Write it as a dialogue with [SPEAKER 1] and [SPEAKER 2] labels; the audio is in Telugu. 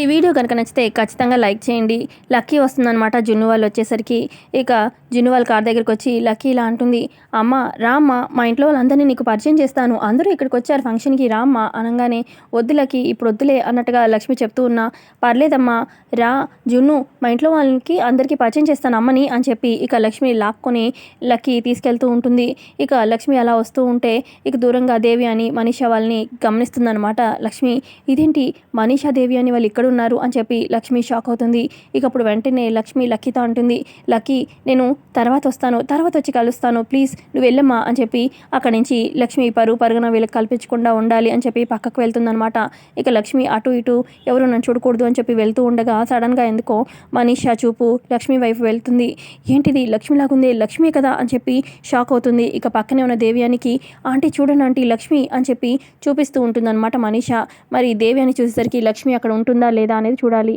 [SPEAKER 1] ఈ వీడియో కనుక నచ్చితే ఖచ్చితంగా లైక్ చేయండి. లక్కీ వస్తుందన్నమాట జున్ను వాళ్ళు వచ్చేసరికి. ఇక జున్ను వాళ్ళ కార్ దగ్గరికి వచ్చి లక్కీ ఇలా అంటుంది అమ్మ రామ్మ మా ఇంట్లో వాళ్ళందరినీ నీకు పరిచయం చేస్తాను. అందరూ ఇక్కడికి వచ్చారు ఫంక్షన్కి రామ్మ అనగానే వద్దు లక్కీ ఇప్పుడు వద్దులే అన్నట్టుగా లక్ష్మి చెప్తూ ఉన్నా. పర్లేదమ్మా రా జున్ను మా ఇంట్లో వాళ్ళకి అందరికీ పరిచయం చేస్తాను అమ్మని అని చెప్పి ఇక లక్ష్మి లాక్కొని లక్కీ తీసుకెళ్తూ ఉంటుంది. ఇక లక్ష్మి అలా వస్తూ ఉంటే ఇక దూరంగా దేవి అని మనీషా వాళ్ళని గమనిస్తుందన్నమాట లక్ష్మి. ఇదేంటి? మనీషా దేవి అని వాళ్ళు ఇక్కడ ఉన్నారు అని చెప్పి లక్ష్మి షాక్ అవుతుంది. ఇక అప్పుడు వెంటనే లక్ష్మి లక్కీతో అంటుంది లక్కీ నేను తర్వాత వస్తాను తర్వాత వచ్చి కలుస్తాను ప్లీజ్ నువ్వు వెళ్ళమ్మా అని చెప్పి అక్కడి నుంచి లక్ష్మి పరుగు పరుగున వీళ్ళకి కల్పించకుండా ఉండాలి అని చెప్పి పక్కకు వెళ్తుందనమాట ఇక లక్ష్మి అటు ఇటు ఎవరు నన్ను చూడకూడదు అని చెప్పి వెళ్తూ ఉండగా సడన్గా ఎందుకో మనీషా చూపు లక్ష్మి వైపు వెళ్తుంది. ఏంటిది? లక్ష్మిలాగుంది? లక్ష్మి కదా? అని చెప్పి షాక్ అవుతుంది. ఇక పక్కనే ఉన్న దేవ్యానికి ఆంటీ చూడండి ఆంటీ లక్ష్మి అని చెప్పి చూపిస్తూ ఉంటుందన్నమాట మనీషా. మరి దేవి అని చూసేసరికి లక్ష్మి అక్కడ ఉంటుందా లేదా అనేది చూడాలి.